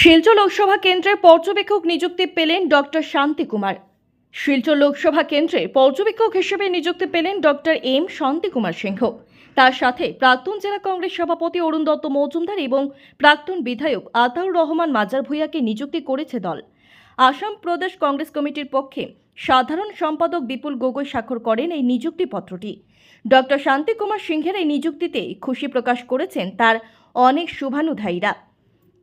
শিলচর লোকসভা কেন্দ্রের পর্যবেক্ষক নিযুক্তি পেলেন ডক্টর শান্তি কুমার। শিলচর লোকসভা কেন্দ্রে পর্যবেক্ষক হিসেবে নিযুক্তি পেলেন ডক্টর এম শান্তি কুমার সিংহ। তার সাথে প্রাক্তন জেলা কংগ্রেস সভাপতি অরুণ দত্ত মজুমদার এবং প্রাক্তন বিধায়ক আতাউর রহমান মাজার ভূঁইয়াকে নিযুক্তি করেছে দল। আসাম প্রদেশ কংগ্রেস কমিটির পক্ষে সাধারণ সম্পাদক বিপুল গগৈ স্বাক্ষর করেন এই নিযুক্তিপত্রটি। ডক্টর শান্তি কুমার সিংহের এই নিযুক্তিতে খুশি প্রকাশ করেছেন তার অনেক শুভানুধায়ীরা।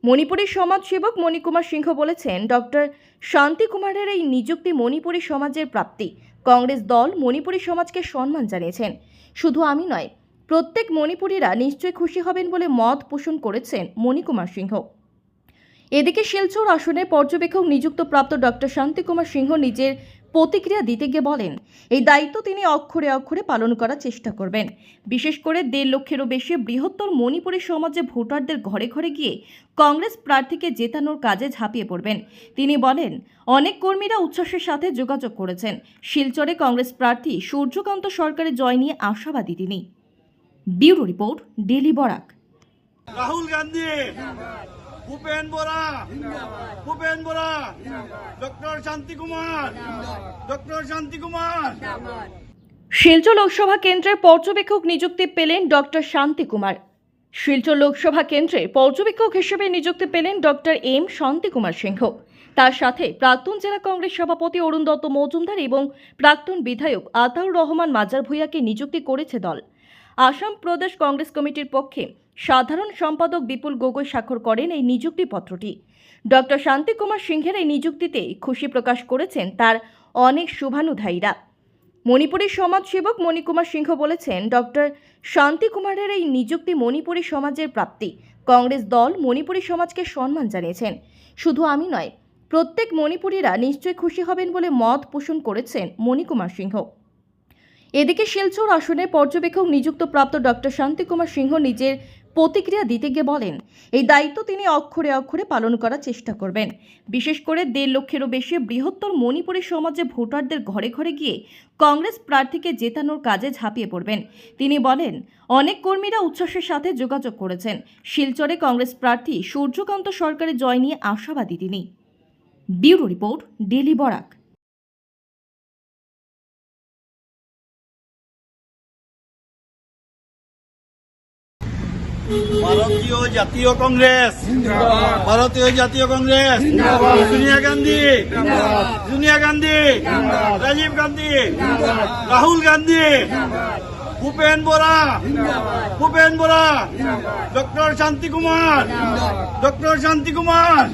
মণিপুরী সমাজসেবক মণিকুমার সিংহ বলেছেন, ডক্টর শান্তি কুমারের এই নিযুক্তি মণিপুরী সমাজের প্রাপ্তি। কংগ্রেস দল মণিপুরী সমাজকে সম্মান জানিয়েছেন। শুধু আমি নয়, প্রত্যেক মণিপুরীরা নিশ্চয়ই খুশি হবেন বলে মত পোষণ করেছেন মণিকুমার সিংহ। এদিকে শিলচর আসনে পর্যবেক্ষক নিযুক্ত প্রাপ্ত ডক্টর শান্তিকুমার সিংহ নিজের প্রতিক্রিয়া দিতে গিয়ে বলেন, এই দায়িত্ব তিনি অক্ষরে অক্ষরে পালন করার চেষ্টা করবেন। বিশেষ করে দেড় লক্ষেরও বেশি বৃহত্তর মণিপুরী সমাজে ভোটারদের ঘরে ঘরে গিয়ে কংগ্রেস প্রার্থীকে জেতানোর কাজে ঝাঁপিয়ে পড়বেন। তিনি বলেন, অনেক কর্মীরা উচ্ছ্বাসের সাথে যোগাযোগ করেছেন। শিলচরে কংগ্রেস প্রার্থী সূর্যকান্ত সরকারের জয় নিয়ে আশাবাদী তিনি। Bureau report daily Barak. Rahul Gandhi! Bhupen Bora. Bhupen Bora. Doctor Shanti Kumar. Doctor শান্তি কুমার। শিলচর লোকসভা কেন্দ্রের পর্যবেক্ষক নিযুক্তি পেলেন ডক্টর শান্তি কুমার। শিলচর লোকসভা কেন্দ্রে পর্যবেক্ষক হিসেবে নিযুক্তি পেলেন ডক্টর এম শান্তি কুমার সিংহ। তার সাথে প্রাক্তন জেলা কংগ্রেস সভাপতি অরুণ দত্ত মজুমদার এবং প্রাক্তন বিধায়ক আতাউর রহমান মাজার ভূঁইয়াকে নিযুক্তি করেছে দল। আসাম প্রদেশ কংগ্রেস কমিটির পক্ষে সাধারণ সম্পাদক বিপুল গগৈ স্বাক্ষর করেন এই নিযুক্তিপত্রটি ডক্টর শান্তি কুমার সিংহের এই নিযুক্তিতে খুশি প্রকাশ করেছেন তার অনেক শুভানুধায়ীরা। মণিপুরী সমাজসেবক মণিকুমার সিংহ বলেছেন, ডক্টর শান্তি কুমারের এই নিযুক্তি মণিপুরী সমাজের প্রাপ্তি। কংগ্রেস দল মণিপুরী সমাজকে সম্মান জানিয়েছেন। শুধু আমি নয়, প্রত্যেক মণিপুরীরা নিশ্চয়ই খুশি হবেন বলে মত পোষণ করেছেন মণিকুমার সিংহ। এদিকে শিলচর আসনে পর্যবেক্ষক নিযুক্ত প্রাপ্ত ডক্টর শান্তিকুমার সিংহ নিজের প্রতিক্রিয়া দিতে গিয়ে বলেন, এই দায়িত্ব তিনি অক্ষরে অক্ষরে পালন করার চেষ্টা করবেন। বিশেষ করে দেড় লক্ষেরও বেশি বৃহত্তর মণিপুরী সমাজে ভোটারদের ঘরে ঘরে গিয়ে কংগ্রেস প্রার্থীকে জেতানোর কাজে ঝাঁপিয়ে পড়বেন। তিনি বলেন, অনেক কর্মীরা উচ্ছ্বাসের সাথে যোগাযোগ করেছেন। শিলচরে কংগ্রেস প্রার্থী সূর্যকান্ত সরকারের জয় নিয়ে আশাবাদী তিনি। Bureau report, daily Barak. Bharatiya Jatiya Congress. Bharatiya Jatiya Congress. Sonia Gandhi. Sonia Gandhi. Rajiv Gandhi. Rahul Gandhi. Bhupen Bora. Bhupen Bora. Doctor Shanti Kumar. Doctor শান্তি কুমার।